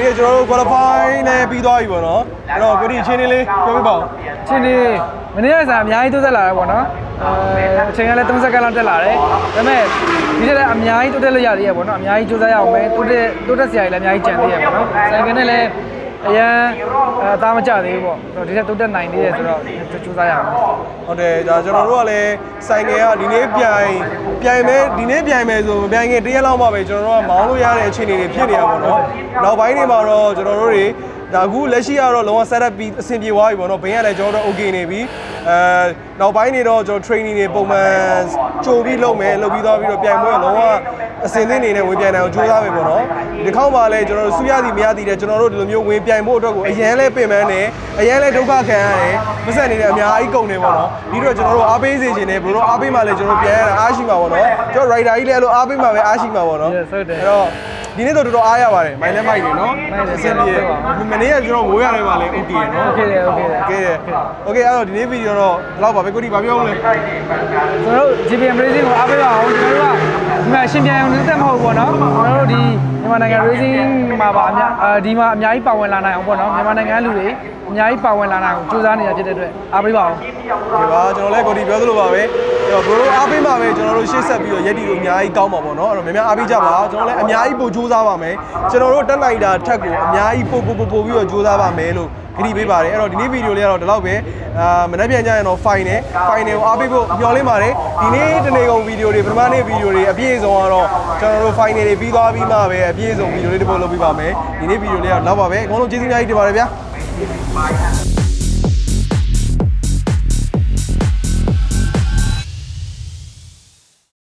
နေ့ကျွန်တော်တို့ qualify နဲ့ပြီးသွားပြီပေါ့နော်အဲ့တော့ကိုဒီအချင်းလေးလေးပြောပြပါဦးချင်းဒီမနေ့ကစားအများကြီးတိုးတက်လာတယ်ပေါ့နော်အဲအချိန်ကလည်း30ကလောက်တက်လာတယ်ဒါပေမဲ့ဒီတက်လည်းအများကြီးတိုးတက်လို့ရသေးရပေါ့နော်အများကြီးစူးစမ်းရအောင်ပဲတိုးတက်တိုးတက်စရာကြီးလည်းအများကြီးကြံသေးရပေါ့နော်ဆိုင်ကနဲ့လည်း အရန်အသားမကျသေးဘူးပေါ့ဒီတက်တိုးတက်နိုင်သေးတယ်ဆိုတော့စူးစမ်းရအောင်ဟုတ်တယ်ဒါကျွန်တော်တို့ကလည်းဆိုင်ငယ်ကဒီနေ့ပြိုင်ပြိုင်မဲဒီနေ့ပြိုင်မဲဆိုမပြိုင်ခင်တရက်လောက်မှပဲကျွန်တော်တို့ကမောင်းလို့ရတဲ့အခြေအနေတွေဖြစ်နေရပါတော့နောက်ပိုင်းတွေမှာတော့ကျွန်တော်တို့တွေ ဒါအခုလက်ရှိကတော့လုံးဝ set up ပြီးအဆင်ပြေသွားပြီပေါ့နော်ဘင်းကလည်းကျွန်တော်တို့ okay နေပြီအဲနောက်ပိုင်းတွေတော့ကျွန်တော် training တွေပုံမှန်ကြိုပြီးလုပ်မယ်လုပ်ပြီးသွားပြီးတော့ပြိုင်ပွဲကလုံးဝအဆင်သင့်နေနဲ့ဝင်ပြိုင်နိုင်အောင်ကြိုးစားမယ်ပေါ့နော်ဒီခေါက်မှာလည်းကျွန်တော်တို့စူးရသည်မရသည်တဲ့ကျွန်တော်တို့ဒီလိုမျိုးဝင်ပြိုင်ဖို့အတွက်ကိုအရန်လဲပင်ပန်းတယ်အရန်လဲဒုက္ခခံရတယ်မဆက်နေတဲ့အများကြီးကုန်နေပေါ့နော်ဒီတော့ကျွန်တော်တို့အားပေးစေချင်တယ်ဘယ်လိုအားပေးမှလည်းကျွန်တော်ပြန်ရတာအားရှိမှာပေါ့နော်ကျွန်တော် rider ကြီးလည်းအဲ့လိုအားပေးမှပဲအားရှိမှာပေါ့နော် Yes ဟုတ်တယ်အဲ့တော့ ဒီနေ့တော့တော်တော်အားရပါတယ်မိုင်းလဲမိုက်တယ်နော်မိုက်တယ်အဆင်ပြေမနေ့ကကျွန်တော်မိုးရတယ်ပါလေ okay ရနော် Okay တယ် okay တယ် okay တယ် okay အဲ့တော့ဒီနေ့ဗီဒီယိုတော့ဒီလောက်ပါပဲကိုဒီဘာပြောမလဲကျွန်တော်တို့ GPM Racing ကိုအားပေးပါအောင်ကျွန်တော်တို့ကဒီမှာရှင်ပြန်အောင်တက်မဟုတ်ဘူးပေါ့နော်ကျွန်တော်တို့ဒီ မြန်မာနိုင်ငံ Racing မှာပါအများအဲဒီမှာအများကြီးပါဝင်လာနိုင်အောင်ပေါ့နော်မြန်မာနိုင်ငံလူတွေအများကြီးပါဝင်လာနိုင်အောင်ကြိုးစားနေတာဖြစ်တဲ့အတွက်အားပေးပါအောင်ဒီပါကျွန်တော်လည်းကိုဒီပြောသလိုပါပဲအဲ့တော့ဘရိုအားပေးပါပဲကျွန်တော်တို့ရှေ့ဆက်ပြီးတော့ရက်တီကိုအများကြီးကောင်းပါပေါ့နော်အဲ့တော့များများအားပေးကြပါကျွန်တော်လည်းအများကြီးပို့ကြိုးစားပါမယ်ကျွန်တော်တို့တက်နိုင်တာထက်ကိုအများကြီးပို့ပို့ပို့ပို့ပြီးတော့ကြိုးစားပါမယ်လို့ ခရီးပေးပါတယ်အဲ့တော့ဒီနေ့ဗီဒီယိုလေးကတော့ဒီလောက်ပဲအာမနေ့ပြန်ကြရင်တော့ fine နဲ့ fine ကိုအားပေးဖို့မျှော်လင့်ပါတယ်ဒီနေ့တနေ့ကုန်ဗီဒီယိုတွေပထမနေ့ဗီဒီယိုတွေအပြည့်အစုံကတော့ကျွန်တော်တို့ fine တွေပြီးသွားပြီးမှပဲအပြည့်အစုံဗီဒီယိုလေးတစ်ပုတ်လုပ်ပေးပါမယ်ဒီနေ့ဗီဒီယိုလေးကတော့နောက်ပါပဲအကုန်လုံးကျေးဇူးအများကြီးတင်ပါတယ်ဗျာ